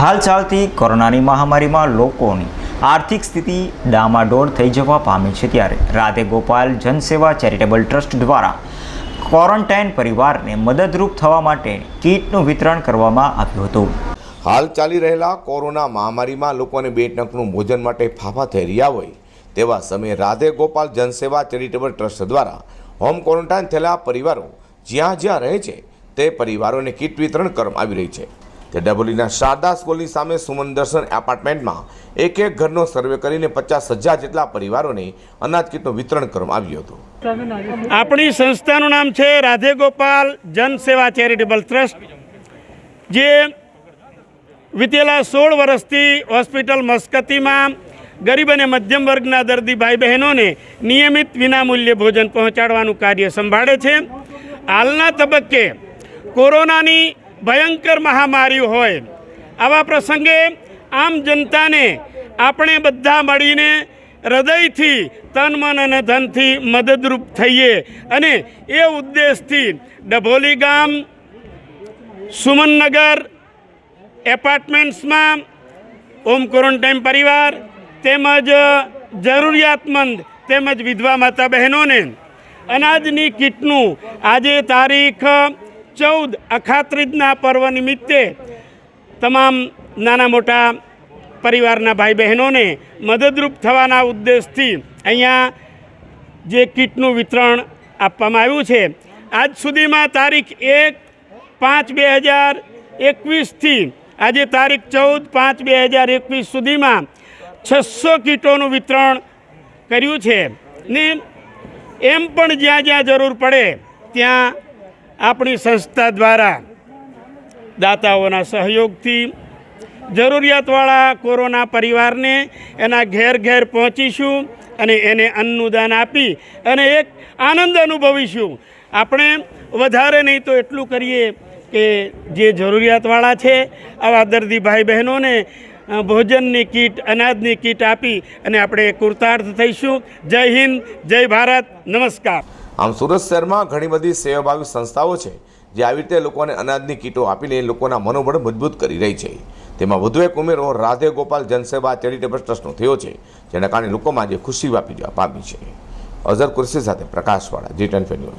હાલ ચાલતી કોરોનાની મહામારીમાં લોકોની આર્થિક સ્થિતિ ડામાડોળ થઈ જવા પામી છે ત્યારે રાધે ગોપાલ જનસેવા ચેરિટેબલ ટ્રસ્ટ દ્વારા ક્વોરન્ટાઇન પરિવારને મદદરૂપ થવા માટે કીટનું વિતરણ કરવામાં આવ્યું હતું. હાલ ચાલી રહેલા કોરોના મહામારીમાં લોકોને બે ટંકનું ભોજન માટે ફાફા થઈ રહ્યા હોય તેવા સમયે રાધે ગોપાલ જનસેવા ચેરિટેબલ ટ્રસ્ટ દ્વારા હોમ ક્વોરન્ટાઇન થયેલા પરિવારો જ્યાં જ્યાં રહે છે તે પરિવારોને કીટ વિતરણ કરવામાં આવી રહી છે. તે ડબોલીના શારદા સ્કૂલની સામે સુમન દર્શન એપાર્ટમેન્ટમાં એક એક ઘરનો સર્વે કરીને પચાસ હજાર જેટલા પરિવારોને અનાજ કીટનું વિતરણ કરવામાં આવ્યું હતું. આપણી સંસ્થાનું નામ છે રાધે ગોપાલ જન સેવા ચેરિટેબલ ટ્રસ્ટ, જે વિતેલા સોળ વર્ષથી હોસ્પિટલ મસ્કતીમાં ગરીબ અને મધ્યમ વર્ગના દર્દી ભાઈ બહેનોને નિયમિત વિનામૂલ્યે ભોજન પહોંચાડવાનું કાર્ય સંભાળે છે. હાલના તબક્કે કોરોનાની ભયંકર મહામારી હોય. આવા પ્રસંગે આમ જનતાને આપણે બધા મળીને હૃદયથી તન, મન અને ધનથી મદદરૂપ થઈએ અને એ ઉદ્દેશથી ડભોલી ગામ સુમનનગર એપાર્ટમેન્ટ્સમાં હોમ ક્વોરન્ટાઇન પરિવાર તેમજ જરૂરિયાતમંદ તેમજ વિધવા માતા બહેનોને અનાજની કીટનું આજે તારીખ ચૌદ અખાત્રીજના પર્વ નિમિત્તે તમામ નાના મોટા પરિવારના ભાઈ બહેનોને મદદરૂપ થવાના ઉદ્દેશથી અહીંયા જે કીટનું વિતરણ આપવામાં આવ્યું છે. આજ સુધીમાં તારીખ એક પાંચ બે હજાર એકવીસથી આજે તારીખ ચૌદ પાંચ બે હજાર એકવીસ સુધીમાં છસો કીટોનું વિતરણ કર્યું છે. ને એમ પણ જ્યાં જ્યાં જરૂર પડે ત્યાં આપણી સંસ્થા દ્વારા દાતાઓના સહયોગથી જરૂરિયાતવાળા કોરોના પરિવારને એના ઘેર ઘેર પહોંચીશું અને એને અન્નદાન આપી અને એક આનંદ અનુભવીશું. આપણે વધારે નહીં તો એટલું કરીએ કે જે જરૂરિયાતવાળા છે, આવા દર્દી ભાઈ બહેનોને ભોજનની કીટ, અનાજની કીટ આપી અને આપણે કૃતાર્થ થઈશું. જય હિન્દ, જય ભારત, નમસ્કાર. આમ સુરત શહેરમાં ઘણી બધી સેવાભાવી સંસ્થાઓ છે, જે આવી રીતે લોકોને અનાજની કીટો આપીને લોકોના મનોબળ મજબૂત કરી રહી છે. તેમાં વધુ એક ઉમેરો રાધે ગોપાલ જનસેવા ચેરિટેબલ ટ્રસ્ટનો થયો છે, જેના કારણે લોકોમાં આજે ખુશી વ્યાપી પામી છે. અઝર કુરશી સાથે પ્રકાશવાળા જી ટેન ન્યૂઝ.